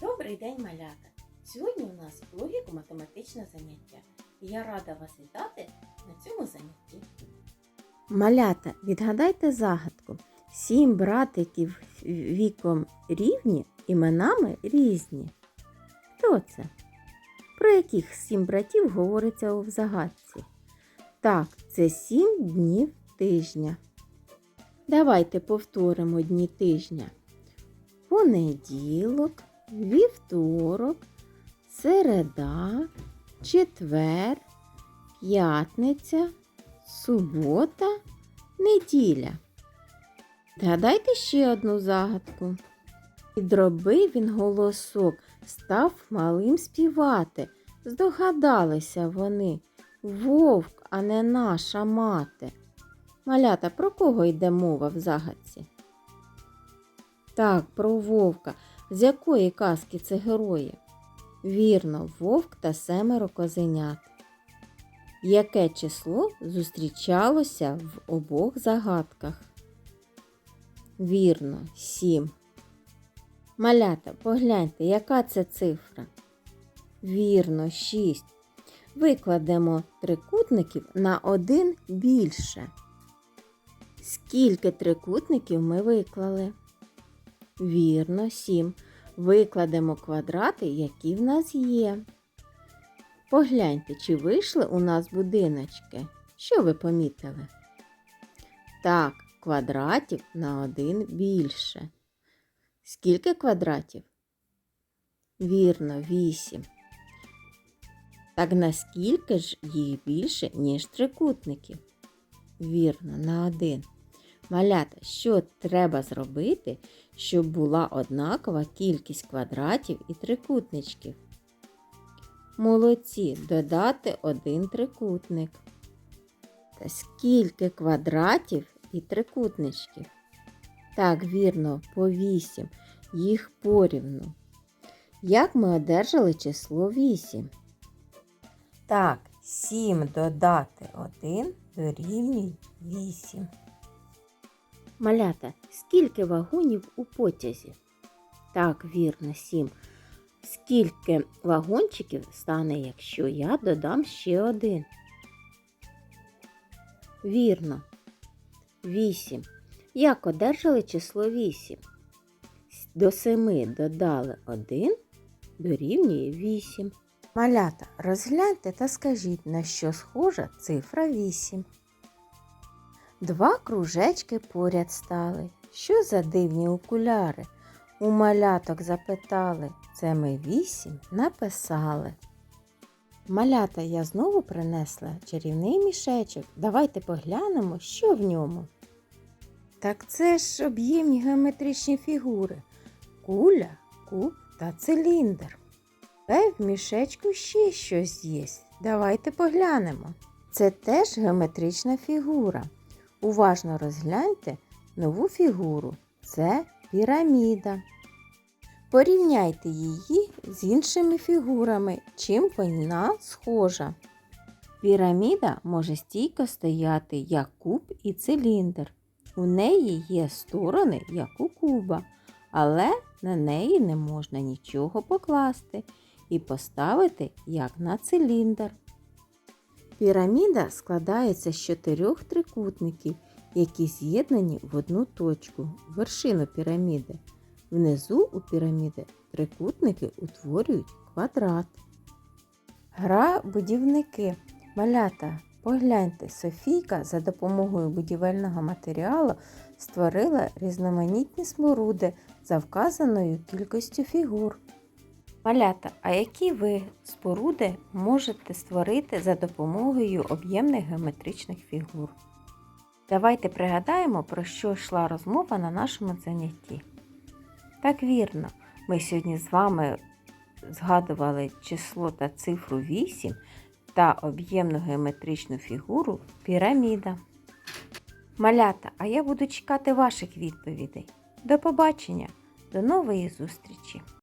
Добрий день, малята! Сьогодні у нас логіко-математичне заняття. І я рада вас вітати на цьому занятті. Малята, відгадайте загадку. Сім братиків віком рівні, іменами різні. Хто це? Про яких сім братів говориться у загадці? Так, це сім днів тижня. Давайте повторимо дні тижня. Понеділок, вівторок, середа, четвер, п'ятниця, субота, неділя. Згадайте ще одну загадку. Підробив він голосок, став малим співати. Здогадалися вони. Вовк, а не наша мати. Малята, про кого йде мова в загадці? Так, про вовка. З якої казки це герої? Вірно, вовк та семеро козенят. Яке число зустрічалося в обох загадках? Вірно, сім. Малята, погляньте, яка це цифра? Вірно, шість. Викладемо трикутників на один більше. Скільки трикутників ми виклали? Вірно, сім. Викладемо квадрати, які в нас є. Погляньте, чи вийшли у нас будиночки. Що ви помітили? Так, квадратів на один більше. Скільки квадратів? Вірно, вісім. Так наскільки ж їх більше, ніж трикутників? Вірно, на один. Малята, що треба зробити, щоб була однакова кількість квадратів і трикутничків? Молодці додати один трикутник. Та скільки квадратів і трикутничків? Так, вірно, по 8. Їх порівну. Як ми одержали число 8? Так, 7 додати 1 дорівнює 8. Малята, скільки вагонів у потязі? Так, вірно, 7. Скільки вагончиків стане, якщо я додам ще один? Вірно. 8. Як одержали число 8? До 7 додали 1 дорівнює 8. Малята, розгляньте та скажіть, на що схожа цифра 8. Два кружечки поряд стали. Що за дивні окуляри? У маляток запитали. Це ми вісім написали. Малята я знову принесла чарівний мішечок. Давайте поглянемо, що в ньому. Так це ж об'ємні геометричні фігури. Куля, куб та циліндр. Та в мішечку ще щось є. Давайте поглянемо. Це теж геометрична фігура. Уважно розгляньте нову фігуру. Це піраміда. Порівняйте її з іншими фігурами, чим вона схожа. Піраміда може стійко стояти як куб і циліндр. У неї є сторони, як у куба, але на неї не можна нічого покласти і поставити як на циліндр. Піраміда складається з чотирьох трикутників, які з'єднані в одну точку, вершину піраміди. Внизу у піраміди трикутники утворюють квадрат. Гра будівники. Малята, погляньте, Софійка за допомогою будівельного матеріалу створила різноманітні сморуди за вказаною кількістю фігур. Малята, а які ви споруди можете створити за допомогою об'ємних геометричних фігур? Давайте пригадаємо, про що йшла розмова на нашому занятті. Так вірно, ми сьогодні з вами згадували число та цифру 8 та об'ємну геометричну фігуру піраміда. Малята, а я буду чекати ваших відповідей. До побачення, до нової зустрічі!